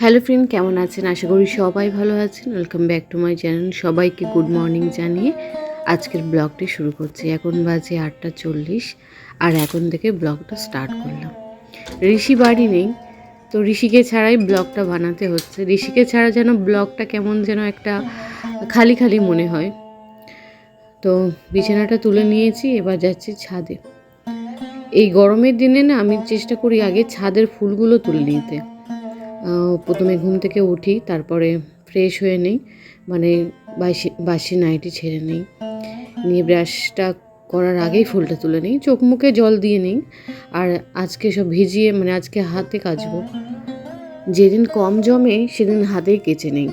Hello friend, কেমন আছেন? আশা করি সবাই ভালো আছেন। Welcome back to my channel সবাইকে গুড মর্নিং জানিয়ে আজকের ব্লগটি শুরু করছি। এখন বাজে আটটা চল্লিশ আর এখন থেকে ব্লগটা স্টার্ট করলাম। ঋষি বাড়ি নেই, তো ঋষিকে ছাড়াই ব্লগটা বানাতে হচ্ছে। ঋষিকে ছাড়া যেন ব্লগটা কেমন যেন একটা খালি খালি মনে হয়। তো বিছানাটা তুলে নিয়েছি, এবার যাচ্ছি ছাদে। এই গরমের দিনে না আমি চেষ্টা করি আগে ছাদের ফুলগুলো তুলে নিতে। প্রথমে ঘুম থেকে উঠি, তারপরে ফ্রেশ হয়ে নেই মানে বাসি বাসি নাইটি ছেড়ে নেই। নিয়ে ব্রাশটা করার আগেই ফুলটা তুলে নিই, চোখ মুখে জল দিয়ে নিই। আর আজকে সব ভিজিয়ে মানে আজকে হাতে কাচবো। যেদিন কম জমে, সেদিন হাতেই কেচে নেই।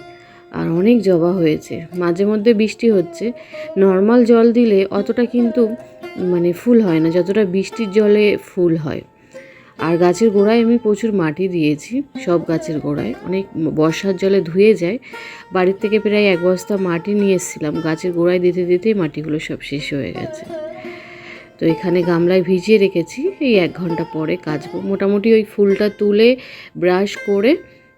আর অনেক জবা হয়েছে, মাঝে মধ্যে বৃষ্টি হচ্ছে। নর্মাল জল দিলে অতটা কিন্তু মানে ফুল হয় না, যতটা বৃষ্টির জলে ফুল হয়। আর গাছের গোড়ায় আমি প্রচুর মাটি দিয়েছি, সব গাছের গোড়ায়। অনেক বর্ষার জলে ধুয়ে যায়। বাড়ির থেকে প্রায় এক বস্তা মাটি নিয়ে এসেছিলাম। গাছের গোড়ায় দিতে দিতেই মাটিগুলো সব শেষ হয়ে গেছে। তো এখানে গামলায় ভিজিয়ে রেখেছি। এই এক ঘণ্টা পরে কাচবো। মোটামুটি ওই ফুলটা তুলে ব্রাশ করে,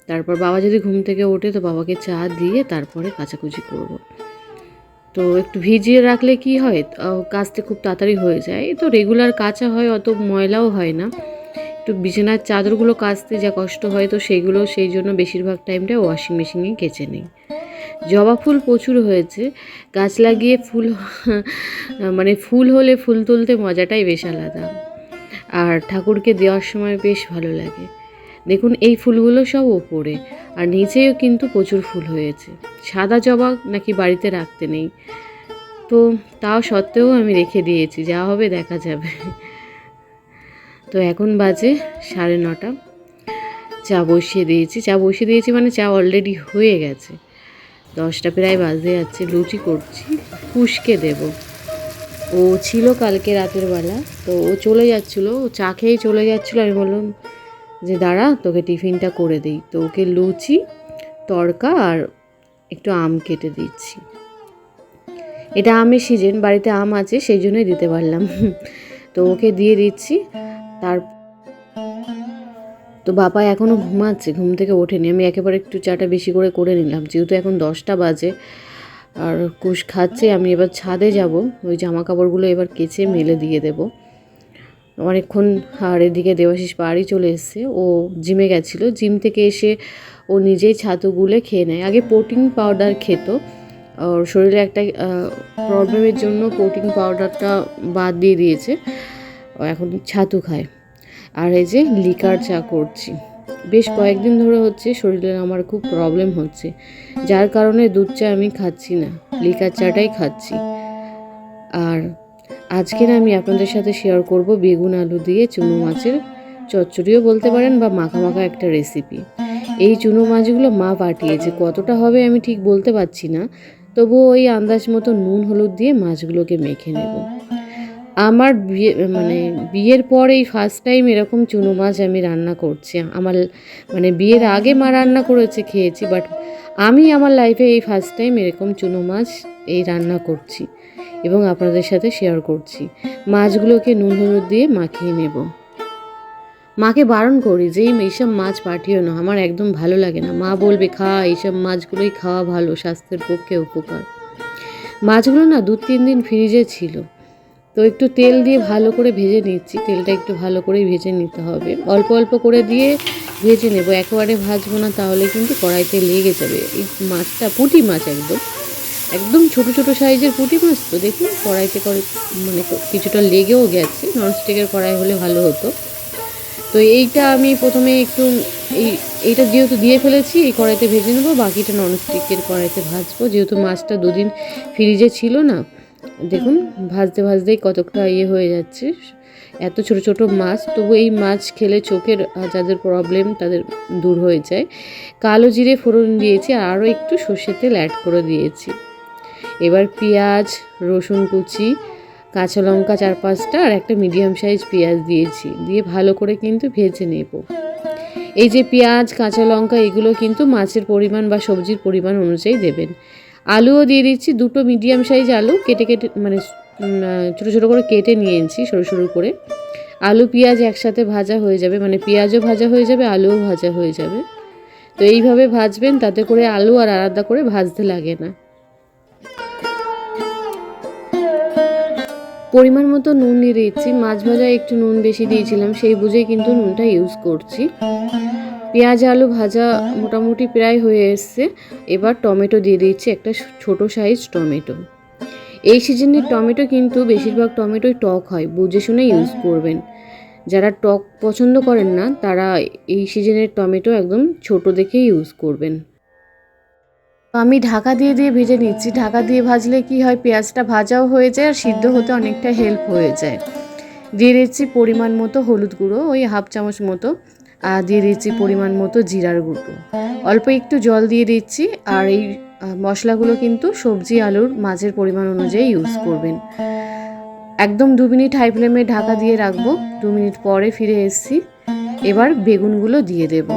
তারপর বাবা যদি ঘুম থেকে ওঠে তো বাবাকে চা দিয়ে তারপরে কাচাকুচি করব। তো একটু ভিজিয়ে রাখলে কি হয়? কাচতে খুব তাড়াতাড়ি হয়ে যায়। তো রেগুলার কাচা হয়, অত ময়লাও হয় না। একটু বিছানার চাদরগুলো কাচতে যা কষ্ট হয় তো সেগুলো সেই জন্য বেশিরভাগ টাইমটা ওয়াশিং মেশিনে কেচে নিই। জবা ফুল প্রচুর হয়েছে, গাছ লাগিয়ে ফুল মানে ফুল হলে ফুল তুলতে মজাটাই বেশ আলাদা। আর ঠাকুরকে দেওয়ার সময় বেশ ভালো লাগে। দেখুন, এই ফুলগুলো সব ওপরে, আর নিচেও কিন্তু প্রচুর ফুল হয়েছে। সাদা জবা নাকি বাড়িতে রাখতে নেই। তো তাও সত্ত্বেও আমি রেখে দিয়েছি, যা হবে দেখা যাবে। তো এখন বাজে সাড়ে নটা। চা বসিয়ে দিয়েছি। চা বসিয়ে দিয়েছি মানে চা অলরেডি হয়ে গেছে। দশটা প্রায় বাজে যাচ্ছে, লুচি করছি কুশকে দেব। ও ছিল কালকে রাতের বেলা, তো ও চলে যাচ্ছিল, ও চা খেয়েই চলে যাচ্ছিল। আমি বললাম যে, দাঁড়া, তোকে টিফিনটা করে দিই। তো ওকে লুচি, তড়কা আর একটু আম কেটে দিচ্ছি। এটা আমের সিজন, বাড়িতে আম আছে, সেই জন্যই দিতে পারলাম। তো ওকে দিয়ে দিচ্ছি। তার তো বাবা এখনও ঘুমাচ্ছে, ঘুম থেকে ওঠেনি। আমি একেবারে একটু চাটা বেশি করে করে নিলাম। যেহেতু এখন দশটা বাজে আর কুশ খাচ্ছে, আমি এবার ছাদে যাব। ওই জামা কাপড়গুলো এবার কেচে মেলে দিয়ে দেব। অনেকক্ষণ আর এদিকে দেবাশিস পাহাড়ি চলে এসছে। ও জিমে গেছিল। জিম থেকে এসে ও নিজেই ছাতু গুলে খেয়ে নেয়। আগে প্রোটিন পাউডার খেত। ওর শরীরে একটা প্রবলেমের জন্য প্রোটিন পাউডারটা বাদ দিয়ে দিয়েছে। এখন ছাতু খায়। আর এই যে লিকার চা করছি। বেশ কয়েকদিন ধরে হচ্ছে শরীরে আমার খুব প্রবলেম হচ্ছে। যার কারণে দুধ চা আমি খাচ্ছি না, লিকার চাটাই খাচ্ছি। আর আজকের আমি আপনাদের সাথে শেয়ার করব বেগুন আলু দিয়ে চুনো মাছের চচ্চড়িও বলতে পারেন বা মাখা মাখা একটা রেসিপি এই চুনো মাছগুলো মা পাঠিয়েছে, কতটা হবে আমি ঠিক বলতে পারছি না। তবুও ওই আন্দাজ মতো নুন, হলুদ দিয়ে মাছগুলোকে মেখে নেব। আমার বিয়ে মানে বিয়ের পর এই ফার্স্ট টাইম এরকম চুনো মাছ আমি রান্না করছি। আমার মানে বিয়ের আগে মা রান্না করেছে, খেয়েছি বাট আমি আমার লাইফে এই ফার্স্ট টাইম এরকম চুনো মাছ এই রান্না করছি এবং আপনাদের সাথে শেয়ার করছি। মাছগুলোকে নুন, হলুদ দিয়ে মাখিয়ে নেব। মাকে বারণ করি যে, এই এইসব মাছ পাঠিও না, আমার একদম ভালো লাগে না। মা বলবে, খা, এইসব মাছগুলোই খাওয়া ভালো, স্বাস্থ্যের পক্ষে উপকার। মাছগুলো না দু তিন দিন ফ্রিজে ছিল। তো একটু তেল দিয়ে ভালো করে ভেজে নিচ্ছি। তেলটা একটু ভালো করেই ভেজে নিতে হবে। অল্প অল্প করে দিয়ে ভেজে নেব। একেবারে ভাজবো না তাহলে কিন্তু কড়াইতে লেগে যাবে। এই মাছটা পুঁটি মাছ একদম। একদম ছোট ছোট সাইজের পুঁটি মাছ তো। দেখুন, কড়াইতে করে মানে কিছুটা লেগেও গেছে। ননস্টিকের কড়াই হলে ভালো হতো। তো এইটা আমি প্রথমে একটু এই, এইটা যেহেতু দিয়ে ফেলেছি, এই কড়াইতে ভেজে নেব। বাকিটা ননস্টিকের কড়াইতে ভাজবো। যেহেতু মাছটা দুদিন ফ্রিজে ছিল না দেখুন, ভাজতে ভাজতেই কতটা ইয়ে হয়ে যাচ্ছে। এত ছোট ছোট মাছ, তবু এই মাছ খেলে চোখের যাদের প্রবলেম তাদের দূর হয়ে যায়। কালো জিরে ফোড়ন দিয়েছি আর আরও একটু সর্ষের তেল অ্যাড করে দিয়েছি। এবার পেঁয়াজ, রসুন কুচি, কাঁচা লঙ্কা চার পাঁচটা আর একটা মিডিয়াম সাইজ পেঁয়াজ দিয়েছি। দিয়ে ভালো করে কিন্তু ভেজে নেব। এই যে পেঁয়াজ, কাঁচা লঙ্কা, এগুলো কিন্তু মাছের পরিমাণ বা সবজির পরিমাণ অনুযায়ী দেবেন। আলুও দিয়ে দিচ্ছি, দুটো মিডিয়াম সাইজ আলু কেটে কেটে মানে ছোটো ছোটো করে কেটে নিয়েছি সরু সরু করে। আলু, পেঁয়াজ একসাথে ভাজা হয়ে যাবে মানে পেঁয়াজও ভাজা হয়ে যাবে, আলুও ভাজা হয়ে যাবে। তো এইভাবে ভাজবেন, তাতে করে আলু আর আলাদা করে ভাজতে লাগে না। পরিমাণ মতো নুন দিয়ে দিচ্ছি। মাছ ভাজা একটু নুন বেশি দিয়েছিলাম, সেই বুঝেই কিন্তু নুনটা ইউজ করছি। পেঁয়াজ, আলু ভাজা মোটামুটি প্রায় হয়ে এসছে। এবার টমেটো দিয়ে দিচ্ছি একটা ছোট সাইজ টমেটো। এই সিজনের টমেটো কিন্তু বেশিরভাগ টমেটোই টক হয়, বুঝে শুনে ইউজ করবেন। যারা টক পছন্দ করেন না, তারা এই সিজনের টমেটো একদম ছোট দেখে ইউজ করবেন। আমি ঢাকা দিয়ে দিয়ে ভেজে নিচ্ছি। ঢাকা দিয়ে ভাজলে কি হয়, পেঁয়াজটা ভাজাও হয়ে যায় আর সিদ্ধ হতে অনেকটা হেল্প হয়ে যায়। দিয়ে দিচ্ছি পরিমাণ মতো হলুদ গুঁড়ো, ওই হাফ চামচ মতো। আর দিয়ে দিচ্ছি পরিমাণ মতো জিরার গুঁড়ো। অল্প একটু জল দিয়ে দিচ্ছি আর এই মশলাগুলো কিন্তু সবজি আলুর মাছের পরিমাণ অনুযায়ী ইউজ করবেন। একদম দু মিনিট হাই ফ্লেমে ঢাকা দিয়ে রাখব। দু মিনিট পরে ফিরে এসেছি। এবার বেগুনগুলো দিয়ে দেব।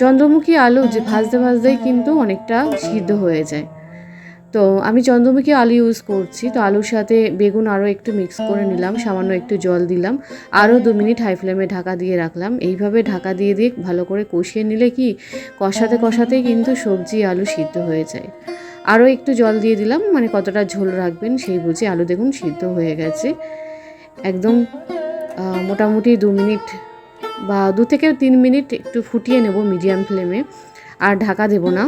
চন্দ্রমুখী আলু যে ভাজতে ভাজতেই কিন্তু অনেকটা সিদ্ধ হয়ে যায়। তো আমি চন্দ্রমুখী আলু ইউজ করছি। তো আলুর সাথে বেগুন আরও একটু মিক্স করে নিলাম, সামান্য একটু জল দিলাম। আরও দু মিনিট হাই ফ্লেমে ঢাকা দিয়ে রাখলাম। এইভাবে ঢাকা দিয়ে দিয়ে ভালো করে কষিয়ে নিলে কি, কষাতে কষাতেই কিন্তু সবজি, আলু সিদ্ধ হয়ে যায়। আরও একটু জল দিয়ে দিলাম মানে কতটা ঝোল রাখবেন সেই বুঝে আলু দেখুন সিদ্ধ হয়ে গেছে। একদম মোটামুটি দু মিনিট বা দু থেকে তিন মিনিট একটু ফুটিয়ে নেব মিডিয়াম ফ্লেমে আর ঢাকা দেব না।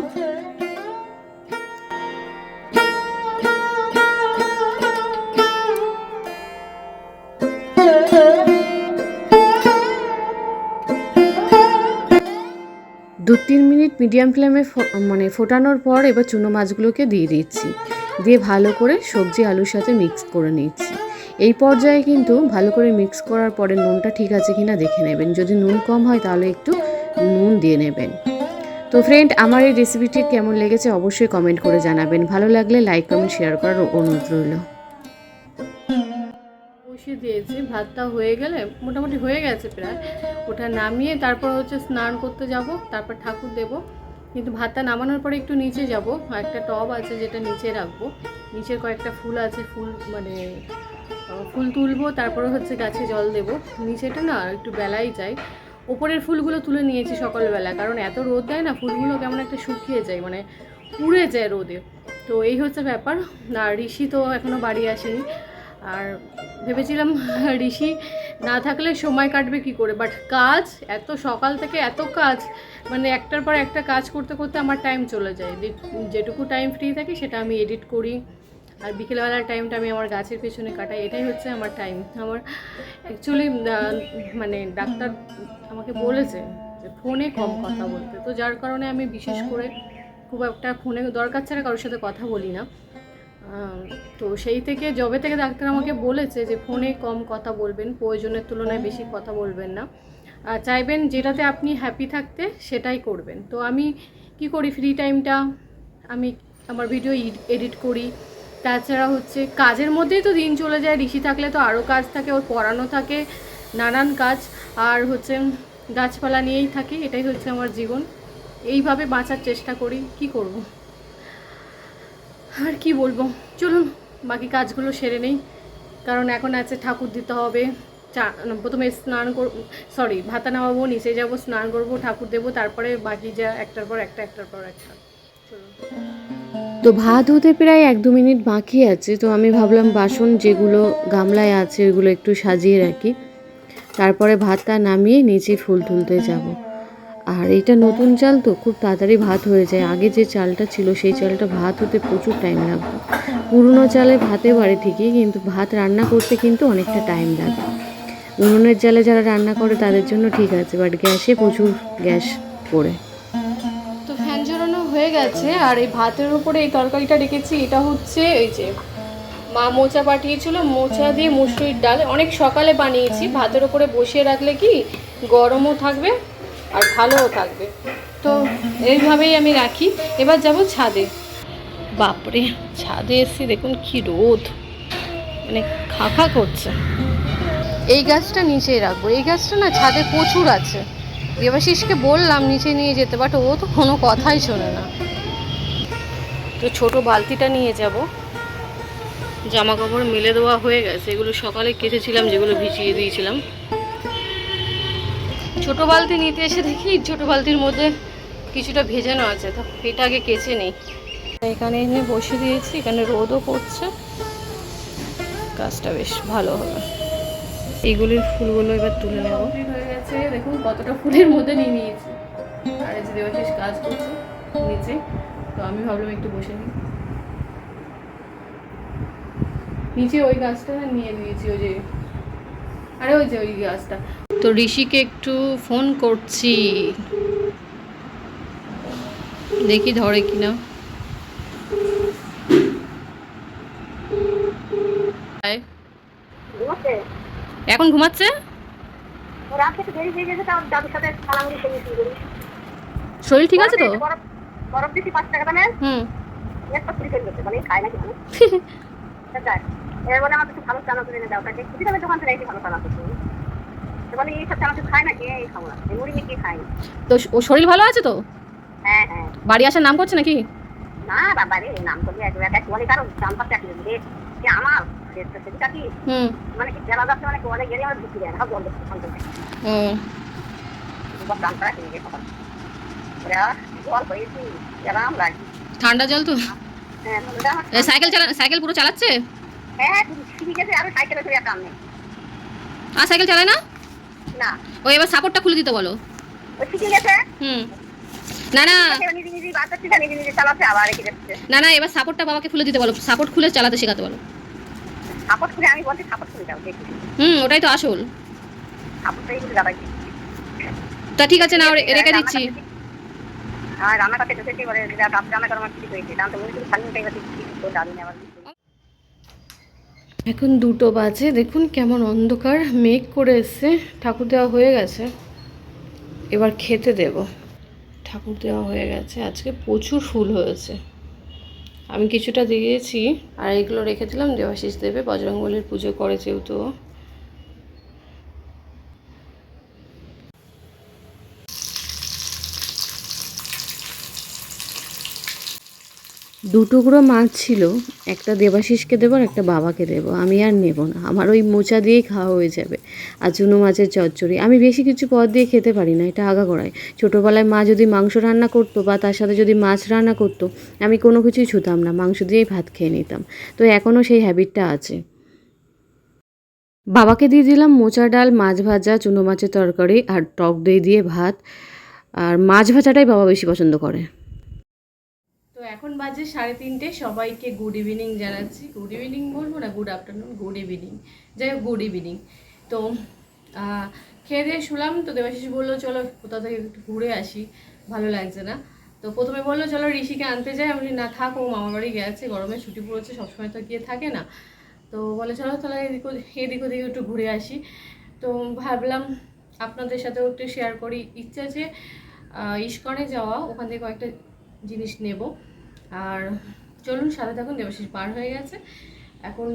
মিডিয়াম ফ্লেমে মানে ফোটানোর পর এবার চুনো মাছগুলোকে দিয়ে দিচ্ছি। দিয়ে ভালো করে সবজি, আলুর সাথে মিক্স করে নিচ্ছি। এই পর্যায়ে কিন্তু ভালো করে মিক্স করার পরে নুনটা ঠিক আছে কিনা দেখে নেবেন। যদি নুন কম হয় তাহলে একটু নুন দিয়ে নেবেন। তো ফ্রেন্ড আমার এই রেসিপিটি কেমন লেগেছে অবশ্যই কমেন্ট করে জানাবেন। ভালো লাগলে লাইক কমেন্ট শেয়ার করার অনুরোধ রইল। দিয়েছি, ভাতটা হয়ে গেলে মোটামুটি হয়ে গেছে প্রায়। ওটা নামিয়ে তারপর হচ্ছে স্নান করতে যাব, তারপর ঠাকুর দেব। কিন্তু ভাতটা নামানোর পরে একটু নিচে যাব একটা টব আছে যেটা নিচে রাখব। নিচের কয়েকটা ফুল আছে, ফুল মানে ফুল তুলবো, তারপরে হচ্ছে গাছে জল দেবো। নিচেটা না একটু বেলাই যায়। ওপরের ফুলগুলো তুলে নিয়েছি সকালবেলা, কারণ এত রোদ দেয় না, ফুলগুলো কেমন একটা শুকিয়ে যায় মানে পুড়ে যায় রোদে। তো এই হচ্ছে ব্যাপার। আর ঋষি তো এখনও বাড়ি আসেনি। আর ভেবেছিলাম ঋষি না থাকলে সময় কাটবে কি করে? বাট কাজ, এত সকাল থেকে এত কাজ মানে একটার পর একটা কাজ করতে করতে আমার টাইম চলে যায়। যেটুকু টাইম ফ্রি থাকে সেটা আমি এডিট করি। আর বিকেলবেলার টাইমটা আমি আমার গাছের পেছনে কাটাই। এটাই হচ্ছে আমার টাইম আমার অ্যাকচুয়ালি মানে ডাক্তার আমাকে বলেছে যে ফোনে কম কথা বলতে। তো যার কারণে আমি বিশেষ করে খুব একটা ফোনে দরকার ছাড়া কারোর সাথে কথা বলি না। তো সেই থেকে জবে থেকে ডাক্তার আমাকে বলেছে যে ফোনে কম কথা বলবেন, প্রয়োজনের তুলনায় বেশি কথা বলবেন না। চাইবেন যেটাতে আপনি হ্যাপি থাকতে সেটাই করবেন। তো আমি কি করি ফ্রি টাইমটা আমি আমার ভিডিও এডিট করি। তাছাড়া হচ্ছে কাজের মধ্যেই তো দিন চলে যায়, ঋষি থাকলে তো আরও কাজ থাকে, ওর পড়ানো থাকে, নানান কাজ। আর হচ্ছে গাছপালা নিয়েই থাকি, এটাই হচ্ছে আমার জীবন। এইভাবে বাঁচার চেষ্টা করি, কি করব? আর কি বলব? চলুন, বাকি কাজগুলো সেরে নেই। কারণ এখন আছে ঠাকুর দিতে হবে। চা, প্রথমে স্নান কর সরি ভাতা নামাবো, নিচে যাব, স্নান করব, ঠাকুর দেবো, তারপরে বাকি যা একটার পর একটা, একটার পর একটা। তো ভাত হতে প্রায় এক দু মিনিট বাকি আছে, তো আমি ভাবলাম বাসন যেগুলো গামলায় আছে ওইগুলো একটু সাজিয়ে রাখি। তারপরে ভাতটা নামিয়ে নিচে ফুল তুলতে যাব। আর এটা নতুন চাল তো, খুব তাড়াতাড়ি ভাত হয়ে যায়। আগে যে চালটা ছিল, সেই চালটা ভাত হতে প্রচুর টাইম লাগতো। পুরনো চালে ভাতে বাড়ি ঠিকই, কিন্তু ভাত রান্না করতে কিন্তু অনেকটা টাইম লাগে। উনুনের চালে যারা রান্না করে, তাদের জন্য ঠিক আছে বাট গ্যাসে প্রচুর গ্যাস পড়ে। তো ফ্যান ঝরানো হয়ে গেছে, আর এই ভাতের উপরে এই তরকারিটা রেখেছি। এটা হচ্ছে এই যে মা মোচা পাঠিয়েছিল, মোচা দিয়ে মুসুরির ডাল। অনেক সকালে বানিয়েছি, ভাতের উপরে বসিয়ে রাখলে কি গরমও থাকবে আর ভালোও থাকবে। তো এইভাবেই আমি রাখি। এবার যাব ছাদে। বাপরে, ছাদে এসছি দেখুন কি রোদ। মানে খা খা করছে। এই গাছটা নিচেই রাখব। এই গাছটা না ছাদে প্রচুর আছে। দেবাশিসকে বললাম নিচে নিয়ে যেতে, বাট ও তো কোনো কথাই শোনে না। তো ছোট বালতিটা নিয়ে যাব। জামা কাপড় মেলে দেওয়া হয়ে গেছে। এগুলো সকালে কেচেছিলাম, যেগুলো ভিজিয়ে দিয়েছিলাম। ছোট বালতি নিতে এসে দেখি ছোট বালতির মধ্যে কিছুটা ভেজানো আছে, তো এটা আগে কেচে নেই। এখানে এনে বসে দিয়েছি, এখানে রোদও পড়ছে। কাজটা বেশ ভালো হবে। এইগুলির ফুলগুলো এবার তুলে নেব। হয়ে গেছে, দেখুন কতটা ফুলের মধ্যে নিয়ে নিয়েছি। আর এই যে কাজ করছে নিচে, তো আমি ভাবলাম একটু বসে নিই। নিচে ওই গাছটা নিয়ে নিয়েছি, ওই যে, আরে ওই যে ওই গাছটা। তো ঋষিকে একটু ফোন করছি। দেখি ধরে কিনা। এখন ঘুমাচ্ছে? হয়ে শরীর ঠিক আছে তো? হুম। করে মানে এবার আমার একটু ভালো চানাচুর এনে দাও তাকে। দোকান থেকে ভালো কিনি তো ও শরীর ভালো আছে তো? হ্যাঁ হ্যাঁ। বাড়ি আসার নাম করছে নাকি? না বাবা রে নাম করবি এক এক বলে কারও দাম পাচ্ছে এক রে যে আমার সেটা কি? মানে কি জেলা যাচ্ছে মানে কোয়ালে গেলে আমার ঢুকি যায় না বন্ধ ফোন করতে ও। দাম করা কিনে খাবার জল পেয়েছি আরাম লাগে ঠান্ডা জল তো? হ্যাঁ সাইকেল চালা সাইকেল পুরো চালাচ্ছে? হ্যাঁ ঠিক আছে আরও সাইকেলে করে নেই। আর সাইকেল চালায় না? না। ও এবার সাপোর্টটা খুলে দিতে বলো। হুম। না না। না না এবার সাপোর্টটা বাবাকে খুলে দিতে বলো। সাপোর্ট খুলে চালাতে শেখাতে বলো। সাপোর্ট করে আমি বলছি সাপোর্ট যাও দেখি। হুম ওটাই তো আসল। সাপোর্টটাই করে দাঁড়াই তা ঠিক আছে না রেখে দিচ্ছি। হ্যাঁ রান্না করতে বলে রান্না করার ঠিক হয়েছে। তো মনে খালি আবার এখন দুটো বাজে। দেখুন কেমন অন্ধকার। মেঘ করে এসছে। ঠাকুর দেওয়া হয়ে গেছে। এবার খেতে দেব। ঠাকুর দেওয়া হয়ে গেছে। আজকে প্রচুর ফুল হয়েছে। আমি কিছুটা দিয়েছি। আর এগুলো রেখে দিলাম। দেবাশিস দেবে। বজরঙ্গলির পুজো করে যেহেতু। ও। দু টুকরো মাছ ছিল, একটা দেবাশিসকে দেবো আর একটা বাবাকে দেবো। আমি আর নেব না। আমার ওই মোচা দিয়েই খাওয়া হয়ে যাবে। আর চুনো মাছের চচ্চড়ি। আমি বেশি কিছু পদ দিয়ে খেতে পারি না, এটা আগাগোড়ায় ছোটোবেলায় মা যদি মাংস রান্না করতো বা তার সাথে যদি মাছ রান্না করতো, আমি কোনো কিছুই ছুতাম না, মাংস দিয়েই ভাত খেয়ে নিতাম। তো এখনও সেই হ্যাবিটটা আছে। বাবাকে দিয়ে দিলাম মোচা ডাল, মাছ ভাজা, চুনো মাছের তরকারি আর টক দই দিয়ে ভাত। আর মাছ ভাজাটাই বাবা বেশি পছন্দ করে। এখন বাজে সাড়ে তিনটে, সবাইকে গুড ইভিনিং জানাচ্ছি। গুড ইভিনিং বলব না গুড আফটারনুন গুড ইভিনিং যাই হোক গুড ইভিনিং তো খেয়ে দিয়ে শুলাম, তো দেবাশিস বলল, চলো কোথাও থেকে একটু ঘুরে আসি, ভালো লাগছে না। তো প্রথমে বলল, চলো ঋষিকে আনতে যাই। আমি না থাক মামার বাড়ি গেছে, গরমে ছুটি পড়েছে, সবসময় তো গিয়ে থাকে না। তো বলে, চলো তাহলে এদিক এদিক ওদিক একটু ঘুরে আসি। তো ভাবলাম আপনাদের সাথেও একটু শেয়ার করি। ইচ্ছা যে ইস্কনে যাওয়া, ওখান থেকে কয়েকটা জিনিস নেব। আর চলুন সাথে থাকুন দেবাশিস পার হয়ে গেছে। এখন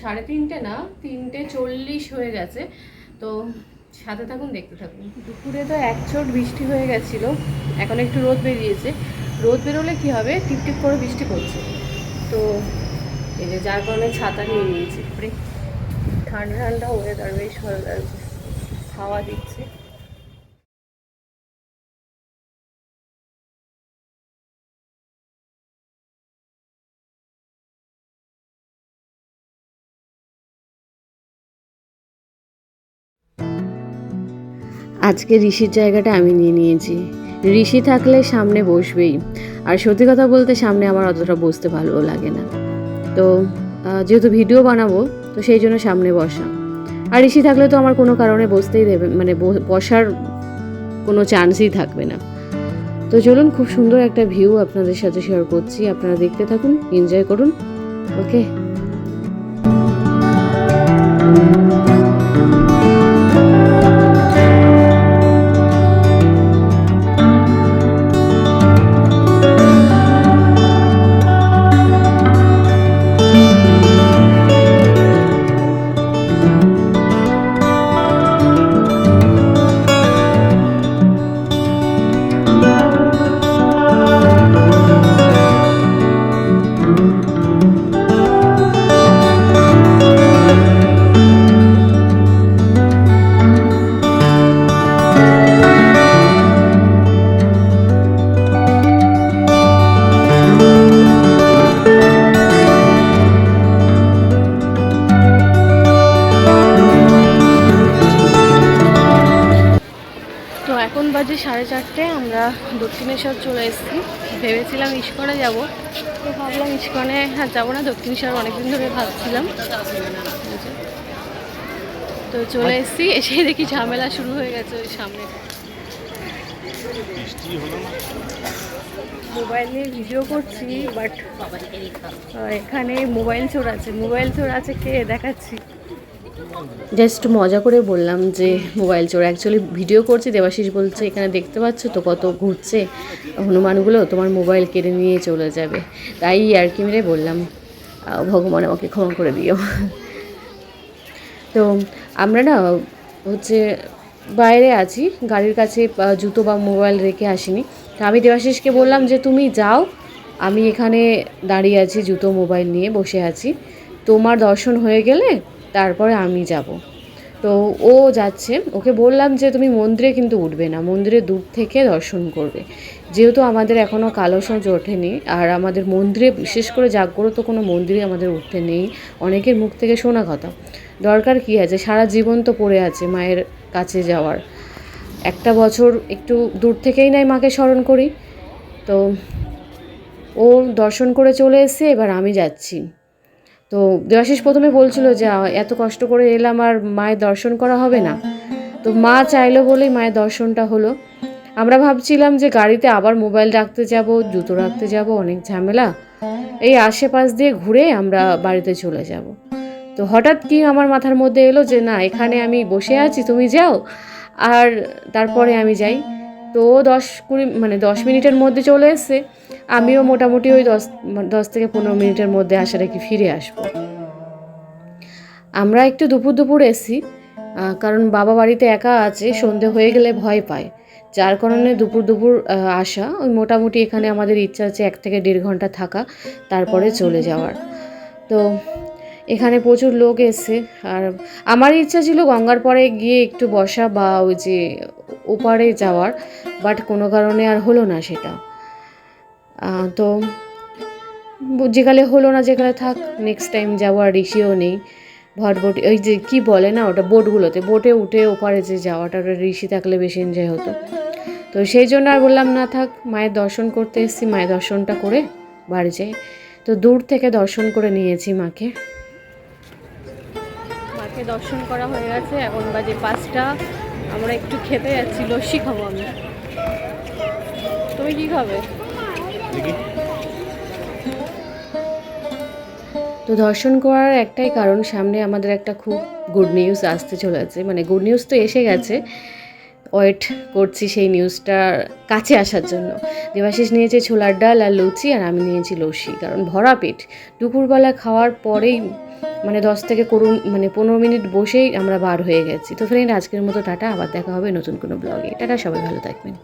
সাড়ে তিনটে না, তিনটে চল্লিশ হয়ে গেছে। তো সাথে থাকুন, দেখতে থাকুন। দুপুরে তো এক চোট বৃষ্টি হয়ে গেছিল, এখন একটু রোদ বেরিয়েছে। রোদ বেরোলে কি হবে? টিপ টিপ করে বৃষ্টি পড়ছে। তো এই যে যার কারণে ছাতা নিয়ে নিয়েছি। ঠান্ডা ঠান্ডা ওয়েদার বেশ ভালো লাগছে। হাওয়া দিচ্ছে। আজকে ঋষির জায়গাটা আমি নিয়ে নিয়েছি। ঋষি থাকলে সামনে বসবেই। আর সত্যি কথা বলতে সামনে আমার অতটা বসতে ভালোও লাগে না। তো যেহেতু ভিডিও বানাবো, তো সেই জন্য সামনে বসা। আর ঋষি থাকলে তো আমার কোনো কারণে বসতেই দেবে মানে বসার কোনো চান্সই থাকবে না। তো চলুন, খুব সুন্দর একটা ভিউ আপনাদের সাথে শেয়ার করছি। আপনারা দেখতে থাকুন এনজয় করুন। ওকে ইস্কনে হ্যাঁ যাব না দক্ষিণেশ্বর অনেকদিন ধরে ভাবছিলাম। তো চলে এসেছি এসে দেখি ঝামেলা শুরু হয়ে গেছে ওই সামনে। মোবাইল নিয়ে ভিডিও করছি বাট এখানে মোবাইল চোর আছে। মোবাইল চোর আছে কে? দেখাচ্ছি। জাস্ট মজা করে বললাম যে মোবাইল চোর। অ্যাকচুয়ালি ভিডিও করছে, দেবাশিস বলছে, এখানে দেখতে পাচ্ছ তো কত ঘুরছে? হনুমানগুলো তোমার মোবাইল কেড়ে নিয়ে চলে যাবে। তাই আর কি মেরে বললাম ভগবান আমাকে ক্ষমা করে দিও। তো আমরা না হচ্ছে বাইরে আছি, গাড়ির কাছে জুতো বা মোবাইল রেখে আসিনি। তো আমি দেবাশিসকে বললাম যে, তুমি যাও, আমি এখানে দাঁড়িয়ে আছি, জুতো, মোবাইল নিয়ে বসে আছি। তোমার দর্শন হয়ে গেলে তারপরে আমি যাব। তো ও যাচ্ছে। ওকে বললাম যে, তুমি মন্দিরে কিন্তু উঠবে না। মন্দিরে দূর থেকে দর্শন করবে। যেহেতু আমাদের এখনও কালো সঞ্জ ওঠেনি, আর আমাদের মন্দিরে বিশেষ করে জাগ্রত কোনো মন্দিরে আমাদের উঠতে নেই। অনেকের মুখ থেকে শোনা কথা। দরকার কী আছে? সারা জীবন তো পড়ে আছে মায়ের কাছে যাওয়ার। একটা বছর একটু দূর থেকেই নাই মাকে স্মরণ করি। তো ও দর্শন করে চলে এসছে। এবার আমি যাচ্ছি। তো দেবাশিস প্রথমে বলছিল যে এত কষ্ট করে এলাম আর মায়ের দর্শন করা হবে না। তো মা চাইলো বলেই মায়ের দর্শনটা হলো। আমরা ভাবছিলাম যে, গাড়িতে আবার মোবাইল রাখতে যাব, জুতো রাখতে যাব, অনেক ঝামেলা। এই আশেপাশ দিয়ে ঘুরে আমরা বাড়িতে চলে যাব। তো হঠাৎ কি আমার মাথার মধ্যে এলো যে, না, এখানে আমি বসে আছি, তুমি যাও, আর তারপরে আমি যাই। তো দশ কুড়ি মানে দশ মিনিটের মধ্যে চলে এসছে। আমিও মোটামুটি ওই দশ দশ থেকে পনেরো মিনিটের মধ্যে আশা রাখি ফিরে আসব। আমরা একটু দুপুর দুপুর এসি কারণ বাবা বাড়িতে একা আছে, সন্ধে হয়ে গেলে ভয় পায়। যার কারণে দুপুর দুপুর আসা, ওই মোটামুটি এখানে আমাদের ইচ্ছা আছে এক থেকে দেড় ঘণ্টা থাকা, তারপরে চলে যাওয়ার। তো এখানে প্রচুর লোক এসছে, আর আমার ইচ্ছা ছিল গঙ্গার পরে গিয়ে একটু বসা বা ওই যে ওপারে যাওয়ার বাট কোনো কারণে আর হলো না সেটা। তো যেকালে হলো না যেকালে থাক নেক্সট টাইম আর ঋষিও নেই। ভটভটি ওই যে কী বলে না ওটা বোটগুলোতে, বোটে উঠে ওপারে যে যাওয়াটা, ওটা ঋষি থাকলে বেশি এনজয় হতো। তো সেই জন্য আর বললাম, না থাক, মায়ের দর্শন করতে এসেছি, মায়ের দর্শনটা করে বাড়ি যাই। তো দূর থেকে দর্শন করে নিয়েছি মাকে। মাকে দর্শন করা হয়ে গেছে এখন বাজে পাঁচটা আমরা একটু খেতে যাচ্ছি লস্যি খাব আমি। তুমি কি খাবে? তো দর্শন করার একটাই কারণ সামনে আমাদের একটা খুব গুড নিউজ আসতে চলেছে। মানে গুড নিউজ তো এসে গেছে। ওয়েট করছি সেই নিউজটার কাছে আসার জন্য। দেবাশিস নিয়েছে ছোলার ডাল আর লুচি আর আমি নিয়েছি লস্যি কারণ ভরা পেট। দুপুরবেলা খাওয়ার পরেই মানে দশ থেকে করুন মানে পনেরো মিনিট বসেই আমরা বার হয়ে গেছি। তো ফ্রেন্ড আজকের মতো টাটা। আবার দেখা হবে নতুন কোনো ব্লগে টাটা, সবাই ভালো থাকবেন।